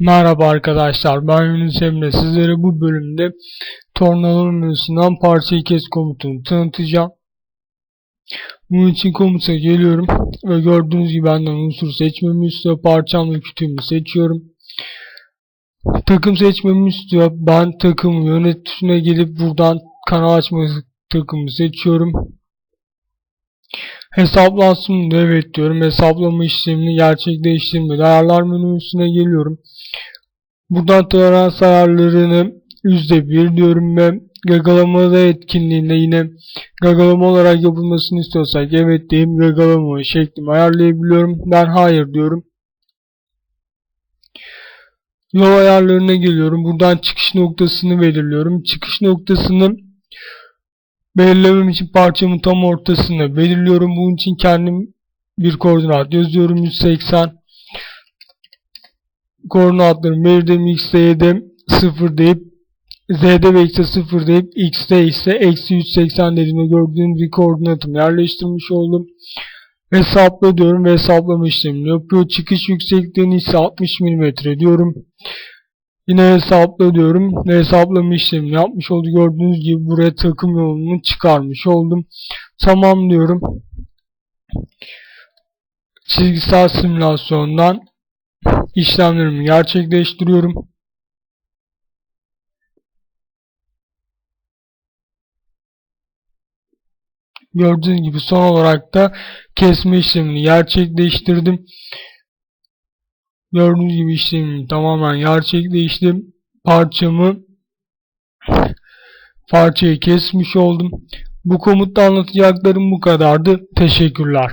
Merhaba arkadaşlar ben Yunus Emre sizlere bu bölümde tornado menüsünden parçayı kes komutunu tanıtacağım. Bunun için komuta geliyorum ve gördüğünüz gibi benden unsur seçmemi istiyor parçam ve kütüğümü seçiyorum. Takım seçmemi istiyor ben takım yönet gelip buradan kanal açma takımı seçiyorum. Hesaplansın evet diyorum. Hesaplama işlemini gerçekleştirme. Ayarlar menüsüne geliyorum. Buradan tolerans ayarlarını %1 diyorum ve gagalamada etkinliğinde yine gagalama olarak yapılmasını istiyorsak evet diyeyim gagalama şeklimi ayarlayabiliyorum. Ben hayır diyorum. Yol ayarlarına geliyorum. Buradan çıkış noktasını belirliyorum. Çıkış noktasını belirlemem için parçamın tam ortasını belirliyorum. Bunun için kendim bir koordinat yazıyorum 180 koordinatlarımı belirledim x'de y'de 0 deyip z'de ve x'de 0 deyip x'de ise eksi 180 dediğimde gördüğünüz bir koordinatımı yerleştirmiş oldum. Hesapla diyorum ve hesaplama işlemini yapıyor. Çıkış yüksekliğini ise 60 mm diyorum. Yine hesapla diyorum hesaplama işlemini yapmış oldu. Gördüğünüz gibi buraya takım yolunu çıkarmış oldum. Tamam diyorum. Çizgisel simülasyondan işlemlerimi gerçekleştiriyorum. Gördüğünüz gibi son olarak da kesme işlemini gerçekleştirdim. Gördüğünüz gibi işlemimi tamamen gerçekleştirdim. Parçamı parçayı kesmiş oldum. Bu komutta anlatacaklarım bu kadardı. Teşekkürler.